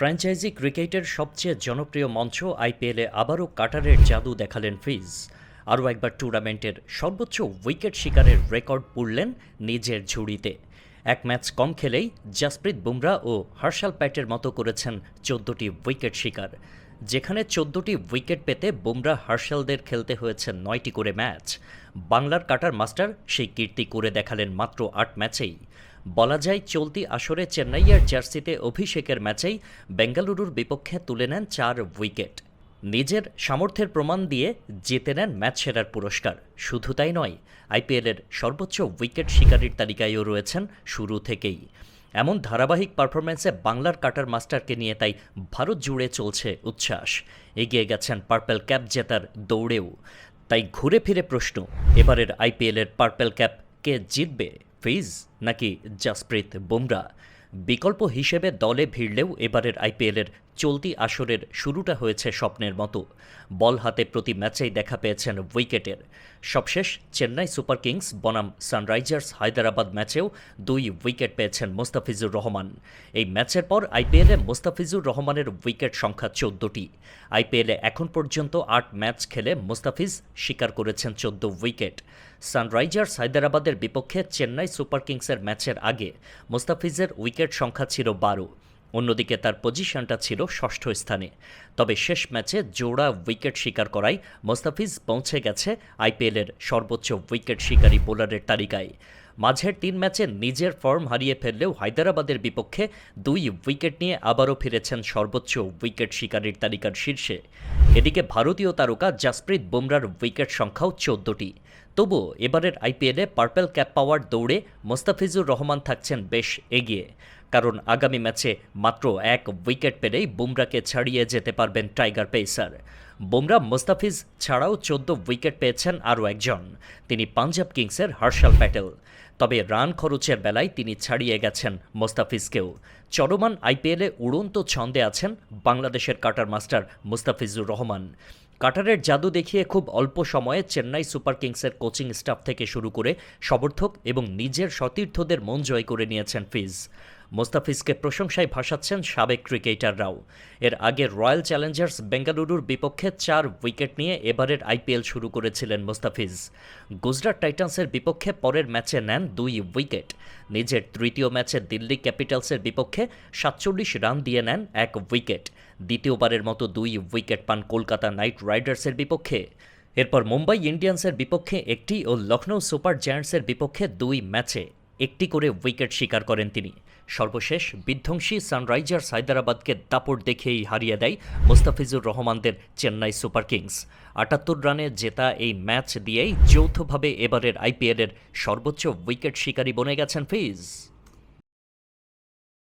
Franchise ক্রিকেটের সবচেয়ে জনপ্রিয় মঞ্চ আইপিএলে আবারও কাটারের জাদু দেখালেন ফিজ। আরও একবার টুর্নামেন্টের সর্বোচ্চ উইকেট শিকারের রেকর্ড পুড়লেন নিজের ঝুড়িতে। এক ম্যাচ কম খেলেই জাসপ্রীত বুমরা ও হর্ষাল প্যাটের মতো করেছেন চোদ্দটি উইকেট শিকার। যেখানে চোদ্দটি উইকেট পেতে বুমরা হার্শালদের খেলতে হয়েছে নয়টি করে ম্যাচ। বাংলার কাটার মাস্টার সেই কীর্তি করে দেখালেন মাত্র আট ম্যাচেই। বলা যায়, চলতি আসরে চেন্নাইয়ের জার্সিতে অভিষেকের ম্যাচেই বেঙ্গালুরুর বিপক্ষে তুলে নেন চার উইকেট। নিজের সামর্থ্যের প্রমাণ দিয়ে জিতে নেন ম্যাচ সেরার পুরস্কার। শুধু তাই নয়, আইপিএলের সর্বোচ্চ উইকেট শিকারীর তালিকায়ও রয়েছেন শুরু থেকেই। এমন ধারাবাহিক পারফরম্যান্সে বাংলার কাটার মাস্টারকে নিয়ে তাই ভারত জুড়ে চলছে উচ্ছ্বাস। এগিয়ে গেছেন পার্পেল ক্যাপ জেতার দৌড়েও। তাই ঘুরে ফিরে প্রশ্ন, এবারের আইপিএলের পার্পেল ক্যাপ কে জিতবে? ফিজ নাকি জাসপ্রীত বুমরা? বিকল্প হিসেবে দলে ভিড়লেও এবারের আইপিএলের চলতি আসরের শুরুটা হয়েছে স্বপ্নের মতো। বল হাতে প্রতি ম্যাচেই দেখা পেয়েছেন উইকেটের। সবশেষ, চেন্নাই সুপার কিংস বনাম সানরাইজার্স হায়দরাবাদ ম্যাচেও দুই উইকেট পেয়েছেন মোস্তাফিজুর রহমান। এই ম্যাচের পর আইপিএলে মোস্তাফিজুর রহমানের উইকেট সংখ্যা চোদ্দটি। আইপিএলে এখন পর্যন্ত আট ম্যাচ খেলে মোস্তাফিজ শিকার করেছেন চোদ্দ উইকেট। সানরাইজার্স হায়দরাবাদের বিপক্ষে চেন্নাই সুপার কিংসের ম্যাচের আগে মোস্তাফিজের উইকেট সংখ্যা ছিল বারো। অন্যদিকে তার পজিশনটা ছিল ষষ্ঠ স্থানে। তবে শেষ ম্যাচে জোড়া উইকেট শিকার করায় মোস্তাফিজ পৌঁছে গেছে আইপিএলের সর্বোচ্চ উইকেট শিকারী বোলারের তালিকায়। মাঝের তিন ম্যাচে নিজের ফর্ম হারিয়ে ফেললেও হায়দরাবাদের বিপক্ষে দুই উইকেট নিয়ে আবারও ফিরেছেন সর্বোচ্চ উইকেট শিকারীর তালিকার শীর্ষে। এদিকে ভারতীয় তারকা জাসপ্রীত বুমরার উইকেট সংখ্যাও চোদ্দটি। তবুও এবারের আইপিএলে পার্পেল ক্যাপ পাওয়ার দৌড়ে মোস্তাফিজুর রহমান থাকছেন বেশ এগিয়ে। কারণ আগামী ম্যাচে মাত্র এক উইকেট পেলেই বুমরাকে ছাড়িয়ে যেতে পারবেন টাইগার পেসার। বুমরা মোস্তাফিজ ছাড়াও চোদ্দ উইকেট পেয়েছেন আরও একজন। তিনি পাঞ্জাব কিংসের হর্ষাল প্যাটেল। তবে রান খরচের বেলায় তিনি ছাড়িয়ে গেছেন মোস্তাফিজকেও। চলমান আইপিএলে উড়ন্ত ছন্দে আছেন বাংলাদেশের কাটার মাস্টার মুস্তাফিজুর রহমান। কাটারের জাদু দেখিয়ে খুব অল্প সময়ে চেন্নাই সুপার কিংসের কোচিং স্টাফ থেকে শুরু করে সমর্থক এবং নিজের সতীর্থদের মন জয় করে নিয়েছেন ফিজ। মোস্তাফিজকে প্রশংসায় ভাসাচ্ছেন সাবেক ক্রিকেটাররাও। এর আগে রয়্যাল চ্যালেঞ্জার্স বেঙ্গালুরুর বিপক্ষে চার উইকেট নিয়ে এবারের আইপিএল শুরু করেছিলেন মোস্তাফিজ। গুজরাট টাইটান্সের বিপক্ষে পরের ম্যাচে নেন দুই উইকেট। নিজের তৃতীয় ম্যাচে দিল্লি ক্যাপিটালসের বিপক্ষে সাতচল্লিশ রান দিয়ে নেন এক উইকেট। দ্বিতীয়বারের মতো দুই উইকেট পান কলকাতা নাইট রাইডার্সের বিপক্ষে। এরপর মুম্বাই ইন্ডিয়ান্সের বিপক্ষে একটি ও লখনৌ সুপার জায়ান্টসের বিপক্ষে দুই ম্যাচে একটি করে উইকেট শিকার করেন তিনি। সর্বশেষ বিধ্বংসী সানরাইজার্স হায়দরাবাদকে দাপট দেখেই হারিয়ে দেয় মোস্তাফিজুর রহমানদের চেন্নাই সুপার কিংস। আটাত্তর রানে জেতা এই ম্যাচ দিয়েই যৌথভাবে এবারের আইপিএলের সর্বোচ্চ উইকেট শিকারী বনে গেছেন ফিজ।